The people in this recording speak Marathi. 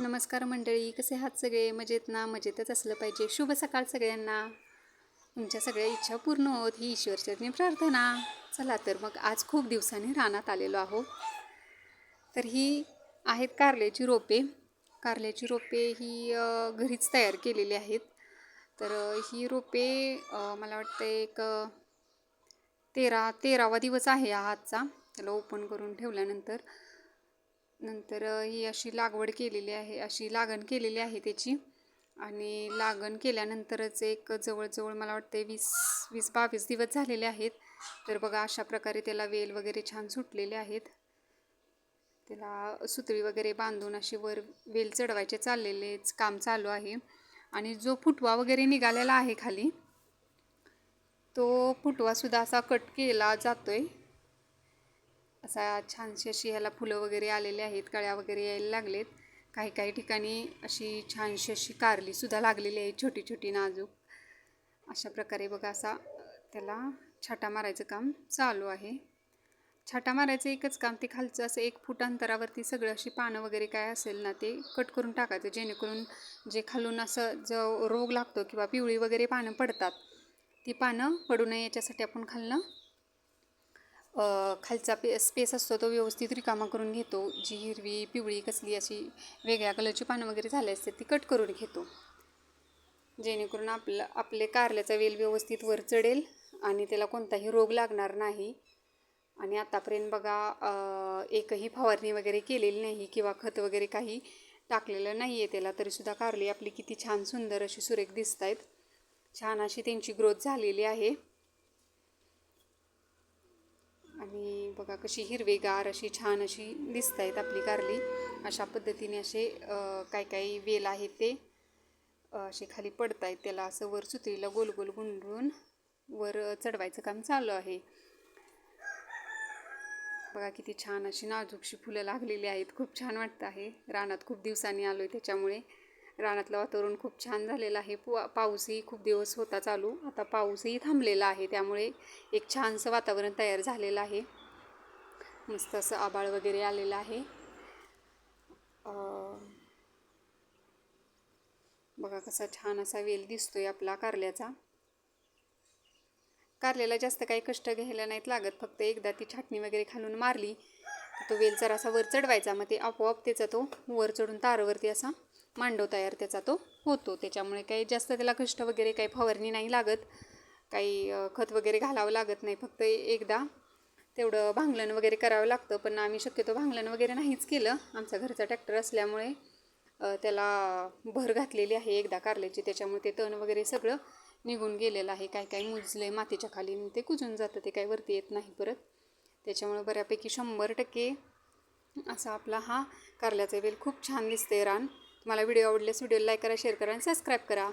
नमस्कार मंडळी कसे आहात सगळे? मजेत ना? मजेतच असलं पाहिजे. शुभ सकाळ सगळ्यांना. तुमच्या सगळ्या इच्छा पूर्ण होत. ही ईश्वरचरणी प्रार्थना. चला तर मग आज खूप दिवसांनी रानात आलेलो आहोत. तर ही आहेत कारल्याची रोपे. कारल्याची रोपे ही घरीच तयार केलेली आहेत. तर ही रोपे मला वाटतं एक तेरा तेरावा दिवस आहे हा आजचा. त्याला ओपन करून ठेवल्यानंतर नंतर ही अशी लागवड केलेली आहे अशी लागण केलेली आहे त्याची. आणि लागण केल्यानंतरच एक जवळजवळ मला वाटते वीस वीस बावीस दिवस झालेले आहेत. तर बघा अशा प्रकारे त्याला वेल वगैरे छान सुटलेले आहेत. त्याला सुतळी वगैरे बांधून अशी वर वेल चढवायचे चाललेलेच काम चालू आहे. आणि जो फुटवा वगैरे निघालेला आहे खाली तो फुटवासुद्धा असा कट केला जातो आहे असा छानशी अशी ह्याला फुलं वगैरे आलेले आहेत कळ्या वगैरे यायला लागलेत. काही काही ठिकाणी अशी छानशी अशी कारलीसुद्धा लागलेली आहे छोटी छोटी नाजूक. अशा प्रकारे बघा असा त्याला छाटा मारायचं काम चालू आहे. छाटा मारायचं एकच काम ते खालचं असं एक फूट अंतरावरती सगळं अशी पानं वगैरे काय असेल ना ते कट करून टाकायचं जेणेकरून जे खालून असं जो रोग लागतो किंवा पिवळी वगैरे पानं पडतात ती पानं पडू नये याच्यासाठी आपण खालनं खालचा पे स्पेस असतो तो व्यवस्थित रिकामा करून घेतो. जी हिरवी पिवळी कसली अशी वेगळ्या कलरची पानं वगैरे झाले असते ती कट करून घेतो. जेणेकरून आपलं आपले कारल्याचा वेल व्यवस्थित वर चढेल आणि त्याला कोणताही रोग लागणार नाही. आणि आतापर्यंत बघा एकही फवारणी वगैरे केलेली नाही किंवा खत वगैरे काही टाकलेलं नाही आहे त्याला तरीसुद्धा कारली आपली किती छान सुंदर अशी सुरेख दिसत आहेत छान अशी त्यांची ग्रोथ झालेली आहे. आणि बघा कशी हिरवेगार अशी छान अशी दिसत आहेत आपली कारली अशा पद्धतीने असे काय काही काही वेल आहेत ते असे खाली पडत आहेत. त्याला असं वर सुतरीला गोल गोल गुंडून वर चढवायचं काम चालू आहे. बघा किती छान अशी नाजूकशी फुलं लागलेली आहेत. खूप छान वाटतं आहे. रानात खूप दिवसांनी आलो आहे त्याच्यामुळे. रानातलं वातावरण खूप छान झालेलं आहे. पु पाऊसही खूप दिवस होता चालू. आता पाऊसही थांबलेला आहे. त्यामुळे एक छानसं वातावरण तयार झालेलं आहे. मस्त असं आबाळ वगैरे आलेलं आहे. बघा कसा छान असा वेल दिसतोय आपला कारल्याचा. कारल्याला जास्त काही कष्ट घ्यायला नाहीत लागत. फक्त एकदा ती छाटणी वगैरे खालून मारली तो वेल जरासा वर चढवायचा. मग ते आपोआप त्याचा तो वर चढून तारवरती असा मांडव तयार त्याचा तो होतो. त्याच्यामुळे काही जास्त त्याला कष्ट वगैरे काही फवारणी नाही लागत. काही खत वगैरे घालावं लागत नाही. फक्त एकदा तेवढं भांगलन वगैरे करावं लागतं. पण आम्ही शक्यतो भांगलन वगैरे नाहीच केलं. आमचा घरचा ट्रॅक्टर असल्यामुळे त्याला भर घातलेली आहे एकदा कारल्याची. त्याच्यामुळे ते तण वगैरे सगळं निघून गेलेलं आहे. काही काही मुजले मातीच्या खाली. ते कुजून जातं. ते काही वरती येत नाही परत. त्याच्यामुळे बऱ्यापैकी शंभर टक्के असा आपला हा कारल्याचा वेल खूप छान दिसते रान. तुम्हाला व्हिडिओ आवडल्यास व्हिडिओ लाईक करा शेअर करा आणि सबस्क्राईब करा.